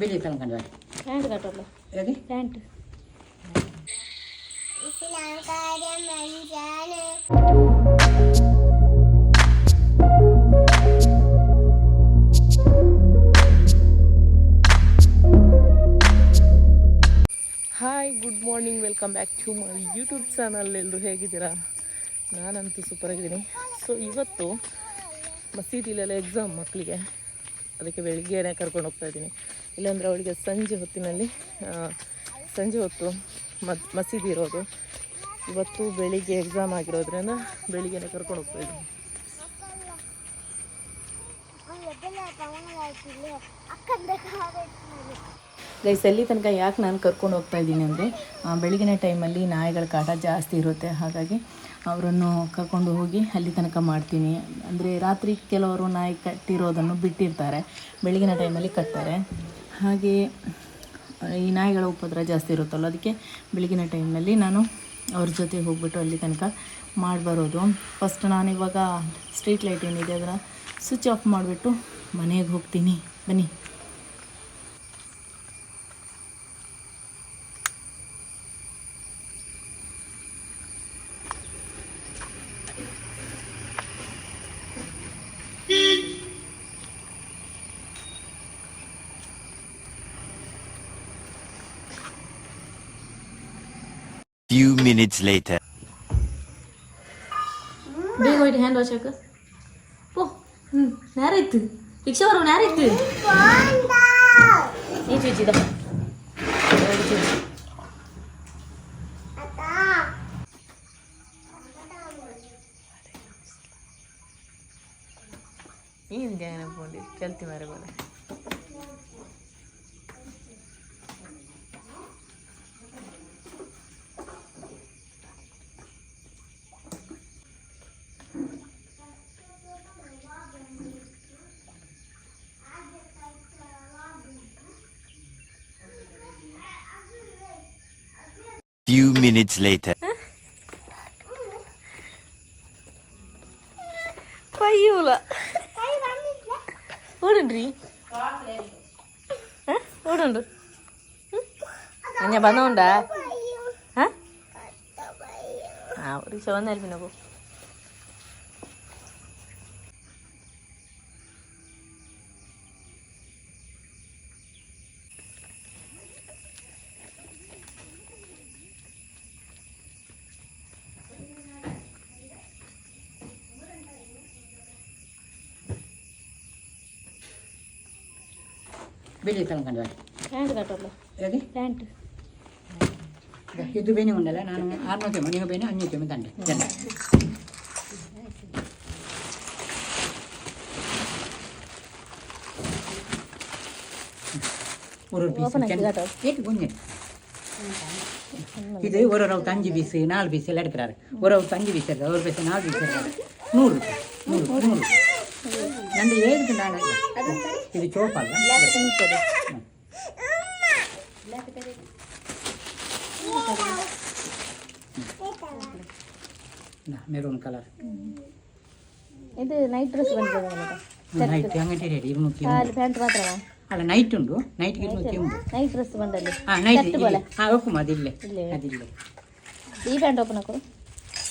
ಬಿಳಿ ತಗೊಂಡು ಪ್ಯಾಂಟ್ ಕಟ್ಟಲ್ಲ ಹೇಗೆ pant. Hi good morning welcome back to my YouTube channel ಎಲ್ಲರೂ ಹೇಗಿದ್ದೀರಾ? ನಾನಂತೂ ಸೂಪರಾಗಿದ್ದೀನಿ ಸೊ ಇವತ್ತು ಮಸೀದಿಲೆಲ್ಲ ಎಕ್ಸಾಮ್ ಮಕ್ಕಳಿಗೆ. ಅದಕ್ಕೆ ಬೆಳಿಗ್ಗೆನೇ ಕರ್ಕೊಂಡು ಹೋಗ್ತಾ ಇದ್ದೀನಿ. ಇಲ್ಲಾಂದರೆ ಅವಳಿಗೆ ಸಂಜೆ ಹೊತ್ತಿನಲ್ಲಿ ಸಂಜೆ ಹೊತ್ತು ಮದ್ ಮಸೀದಿ ಇರೋದು. ಇವತ್ತು ಬೆಳಿಗ್ಗೆ ಎಕ್ಸಾಮ್ ಆಗಿರೋದ್ರಿಂದ ಬೆಳಿಗ್ಗೆನೆ ಕರ್ಕೊಂಡು ಹೋಗ್ತಾ ಇದ್ದೀನಿ ಗೈಸ್ ಅಲ್ಲಿ ತನಕ ಯಾಕೆ ನಾನು ಕರ್ಕೊಂಡು ಹೋಗ್ತಾ ಇದ್ದೀನಿ ಅಂದರೆ ಬೆಳಗಿನ ಟೈಮಲ್ಲಿ ನಾಯಿಗಳ ಕಾಟ ಜಾಸ್ತಿ ಇರುತ್ತೆ. ಹಾಗಾಗಿ ಅವರನ್ನು ಕರ್ಕೊಂಡು ಹೋಗಿ ಅಲ್ಲಿ ತನಕ ಮಾಡ್ತೀನಿ. ಅಂದರೆ ರಾತ್ರಿ ಕೆಲವರು ನಾಯಿ ಕಟ್ಟಿರೋದನ್ನು ಬಿಟ್ಟಿರ್ತಾರೆ. ಬೆಳಗಿನ ಟೈಮಲ್ಲಿ ಕಟ್ತಾರೆ. ಹಾಗೆ ಈ ನಾಯಿಗಳ ಉಪದ್ರ ಜಾಸ್ತಿ ಇರುತ್ತಲ್ಲ, ಅದಕ್ಕೆ ಬೆಳಗಿನ ಟೈಮ್ನಲ್ಲಿ ನಾನು ಅವ್ರ ಜೊತೆ ಹೋಗ್ಬಿಟ್ಟು ಅಲ್ಲಿ ತನಕ ಮಾಡಿ ಬರೋದು ಫಸ್ಟ್ ನಾನು ಇವಾಗ ಸ್ಟ್ರೀಟ್ ಲೈಟ್ ಏನಿದೆ ಅದನ್ನು ಸ್ವಿಚ್ ಆಫ್ ಮಾಡಿಬಿಟ್ಟು ಮನೆಗೆ ಹೋಗ್ತೀನಿ. ಬನ್ನಿ. few minutes later. ദേ പോയിട്ട് ഹാൻഡ് വാഷ് ആക്ക്. പോ. നേരെ എത്ത്. റിക്ഷ പറഞ്ഞു നേരെ എത്ത്. നീ ചേച്ചി ഇതാ. നീ എന്തിനാ അങ്ങനെ പോണ്ടി? കേൾത്തിമാരെ പോലെ few minutes later. പയ്യൂല. ഓടുണ്ടീ ഓടുണ്ട് ഞാൻ പറഞ്ഞോണ്ടാ ആ ഒരു ചുവന്നായിരിക്കും പോ. ಬಿಡಿ ತಗೊಂಡು ಪ್ಯಾಂಟ್ ಕಟ್ಟಲ್ಲ ಹೇಗೆ ಪ್ಯಾಂಟ್ ಇದು ಬೇನೆ ಉಂಡಲ್ಲ ನಾನು ಆರ್ನೂರು ಕೆಮ್ಮು ನೀವು ಬೇನೆ ಹನ್ನೂರು ಕೆಮ್ಮು ತಂಡೆ ಜನ ஒரு ஒரு பீஸ் கேட்டு கொஞ்சம் இது ஒரு ஒரு அஞ்சு பீஸு நாலு பீஸ் எல்லாம் எடுக்கிறாரு. ஒரு ஒரு அஞ்சு பீஸ் எடுக்கிறார். ஒரு பீஸ் நாலு பீஸ் எடுக்கிறாரு. நூறு. நூறு நூறு. நம்ம ஏதுக்கு நான் ಇದು ಚೋಪಲ್ಲ ಮೆರೂನ್ ಕಲರ್ ಇದು ನೈಟ್ ಡ್ರೆಸ್ ಬಂದಿದೆ ನೈಟ್ ಅಂಗಡಿ ರೆಡಿ ಇರುನೂറ്റി ಪ್ಯಾಂಟ್ ಮಾತ್ರ ಅಲ್ಲ ನೈಟ್ ಉಂಟು ನೈಟ್ಗೆ ಇರುನೂറ്റി ಒಂಬತ್ತು ನೈಟ್ ಡ್ರೆಸ್ ಬಂದಲ್ಲಿ ಹಾಂ ನೈಟ್ ಹಾಂ ಒಪ್ಪು ಅದಿಲ್ಲೇ ಅದಿಲ್ಲೇ ಈ ಪ್ಯಾಂಟ್ ಓಪನ್ ಹಾಕೋದು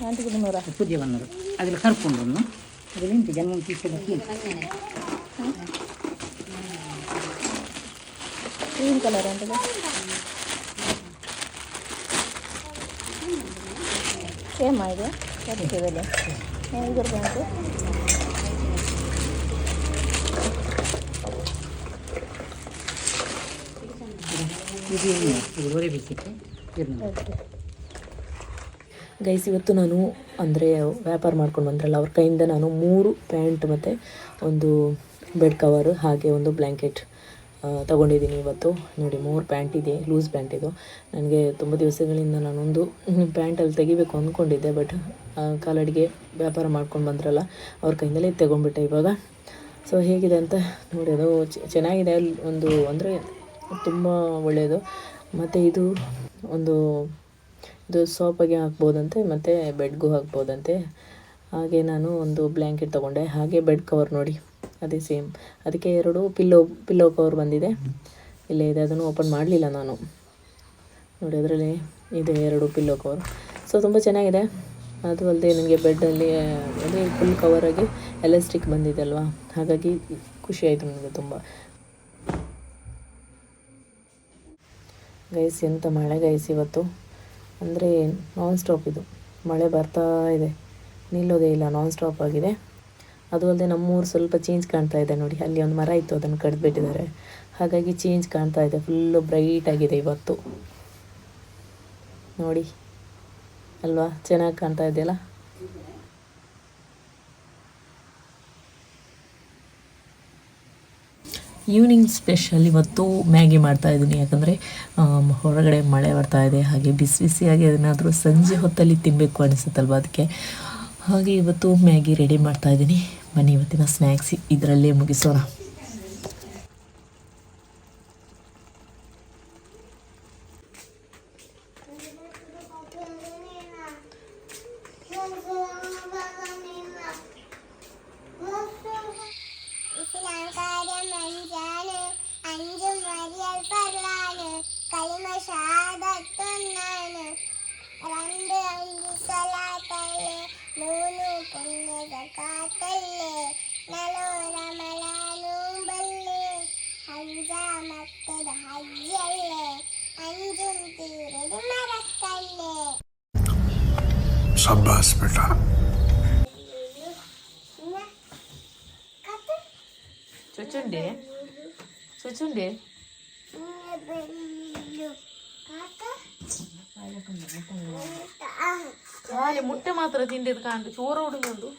ಪ್ಯಾಂಟಿಗೆ ಮುನ್ನೂರ പുതിയ വന്നത് അതിൽ കറുപ്പുണ്ടൊന്ന് അതിലുണ്ട് ജന്മം പീസ് ಗ್ರೀನ್ ಕಲರ್ ಅಂತದೆ ಸೇಮ್ ಇದೆ ಬರ್ತಿದಲ್ಲ ಇದ್ರ ಪ್ಯಾಂಟು ಇದು ಏನು ಇದು ಒರೆ ಪೀಸಿಟ್ಟು ഇരുന്നൂറ് ಗೈಸ್ ಇವತ್ತು ನಾನು ಅಂದರೆ ವ್ಯಾಪಾರ ಮಾಡ್ಕೊಂಡು ಬಂದ್ರಲ್ಲ, ಅವ್ರ ಕೈಯಿಂದ ನಾನು ಮೂರು ಪ್ಯಾಂಟ್ ಮತ್ತು ಒಂದು ಬೆಡ್ ಕವರು ಹಾಗೆ ಒಂದು ಬ್ಲ್ಯಾಂಕೆಟ್ ತಗೊಂಡಿದ್ದೀನಿ ಇವತ್ತು. ನೋಡಿ, ಮೂರು ಪ್ಯಾಂಟ್ ಇದೆ ಲೂಸ್ ಪ್ಯಾಂಟ್ ಇದು. ನನಗೆ ತುಂಬ ದಿವಸಗಳಿಂದ ನಾನೊಂದು ಪ್ಯಾಂಟಲ್ಲಿ ತೆಗಿಬೇಕು ಅಂದ್ಕೊಂಡಿದ್ದೆ ಬಟ್ ಕಾಲಡಿಗೆ ವ್ಯಾಪಾರ ಮಾಡ್ಕೊಂಡು ಬಂದ್ರಲ್ಲ, ಅವ್ರ ಕೈಯಿಂದಲೇ ತಗೊಂಡ್ಬಿಟ್ಟೆ ಇವಾಗ. ಸೊ ಹೇಗಿದೆ ಅಂತ ನೋಡಿ, ಅದು ಚೆನ್ನಾಗಿದೆ. ಅಲ್ಲಿ ಒಂದು ಅಂದರೆ ತುಂಬ ಒಳ್ಳೆಯದು ಮತ್ತು ಇದು ಒಂದು ಇದು ಸೋಪಾಗೆ ಹಾಕ್ಬೋದಂತೆ, ಮತ್ತು ಬೆಡ್ಗೂ ಹಾಕ್ಬೋದಂತೆ. ಹಾಗೆ ನಾನು ಒಂದು ಬ್ಲ್ಯಾಂಕೆಟ್ ತೊಗೊಂಡೆ, ಹಾಗೆ ಬೆಡ್ ಕವರ್ ನೋಡಿ, ಅದೇ ಸೇಮ್. ಅದಕ್ಕೆ ಎರಡು ಪಿಲ್ಲೋ ಪಿಲ್ಲೋ ಕವರ್ ಬಂದಿದೆ. ಇಲ್ಲೇ ಇದೆ, ಅದನ್ನು ಓಪನ್ ಮಾಡಲಿಲ್ಲ ನಾನು. ನೋಡಿ, ಅದರಲ್ಲಿ ಇದೆ ಎರಡು ಪಿಲ್ಲೋ ಕವರ್. ಸೊ, ತುಂಬ ಚೆನ್ನಾಗಿದೆ. ಅದು ಅಲ್ಲದೆ ನನಗೆ ಬೆಡ್ಡಲ್ಲಿ ಅಂದರೆ ಫುಲ್ ಕವರಾಗಿ ಎಲಾಸ್ಟಿಕ್ ಬಂದಿದೆ ಅಲ್ವಾ? ಹಾಗಾಗಿ ಖುಷಿ ಆಯಿತು ನನಗೆ ತುಂಬ. ಗೈಸಿ ಅಂತ ಮಳೆ ಗೈಸಿ ಇವತ್ತು? ಅಂದರೆ ನಾನ್ ಸ್ಟಾಪ್ ಇದು. ಮಳೆ ಬರ್ತಾ ಇದೆ. ನಿಲ್ಲೋದೇ ಇಲ್ಲ ನಾನ್ ಸ್ಟಾಪ್ ಆಗಿದೆ. ಅದು ಅಲ್ಲದೆ ನಮ್ಮೂರು ಸ್ವಲ್ಪ ಚೇಂಜ್ ಕಾಣ್ತಾ ಇದೆ ನೋಡಿ. ಅಲ್ಲಿ ಒಂದು ಮರ ಇತ್ತು, ಅದನ್ನು ಕಡ್ದುಬಿಟ್ಟಿದ್ದಾರೆ. ಹಾಗಾಗಿ ಚೇಂಜ್ ಕಾಣ್ತಾ ಇದೆ. ಫುಲ್ಲು ಬ್ರೈಟ್ ಆಗಿದೆ ಇವತ್ತು. ನೋಡಿ. ಅಲ್ವಾ? ಚೆನ್ನಾಗಿ ಕಾಣ್ತಾ ಇದೆಯಲ್ಲ? ಈವ್ನಿಂಗ್ ಸ್ಪೆಷಲ್ ಇವತ್ತು ಮ್ಯಾಗಿ ಮಾಡ್ತಾ ಇದ್ದೀನಿ. ಯಾಕಂದರೆ ಹೊರಗಡೆ ಮಳೆ ಬರ್ತಾ ಇದೆ. ಹಾಗೆ ಬಿಸಿ ಬಿಸಿಯಾಗಿ ಅದನ್ನಾದರೂ ಸಂಜೆ ಹೊತ್ತಲ್ಲಿ ತಿನ್ನಬೇಕು ಅನಿಸುತ್ತಲ್ವ ಅದಕ್ಕೆ. ಹಾಗೆ ಇವತ್ತು ಮ್ಯಾಗಿ ರೆಡಿ ಮಾಡ್ತಾ ಇದ್ದೀನಿ. ಬನ್ನಿ ಇವತ್ತಿನ ಸ್ನ್ಯಾಕ್ಸ್ ಇದರಲ್ಲೇ ಮುಗಿಸೋಣ. മനസ്സിലാകാരം അഞ്ചാണ്. അഞ്ചും വരിയൽ പറലാണ് കലിമ ഷാദത്തൊന്നാണ് രണ്ട് അഞ്ച് സലാത്തല്ലേ. മൂന്ന് പുണ്യത കാത്തല്ലേ. നലോരമലാനൂമ്പല്ലേ അഞ്ചാമത്തത് ഹജ്ജല്ലേ. അഞ്ചും തീരത് മറക്കല്ലേ. സബ്ബാസ് ബേട്ടാ സുച്ചുണ്ടേ സുച്ചുണ്ടേ കാൽ മുട്ട മാത്രം തിന്റെ കാണ്ട് ചോറ് കൊടുക്കുന്നുണ്ടോ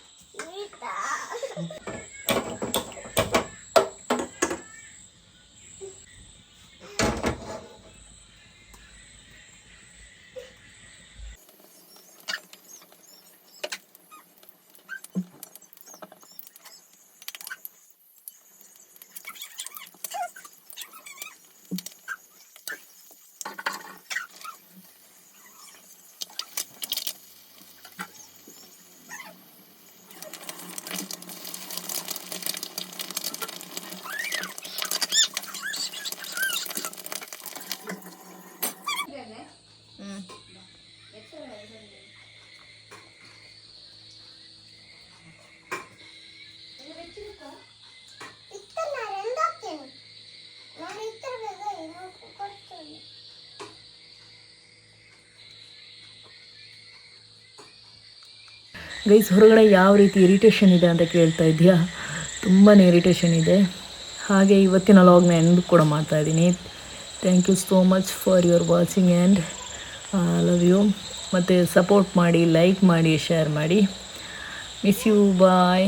ಗೈಸ್, ಹೊರಗಡೆ ಯಾವ ರೀತಿ ಇರಿಟೇಷನ್ ಇದೆ ಅಂತ ಕೇಳ್ತಾ ಇದೆಯಾ ತುಂಬಾ ಇರಿಟೇಷನ್ ಇದೆ. ಹಾಗೆ ಇವತ್ತಿನ ಲಾಗ್ನ ಎಂಡ್ ಕೂಡ ಮಾಡ್ತಾ ಇದ್ದೀನಿ. Thank you so much for your watching and love you ಮತ್ತು ಸಪೋರ್ಟ್ ಮಾಡಿ ಲೈಕ್ ಮಾಡಿ ಶೇರ್ ಮಾಡಿ. Miss you bye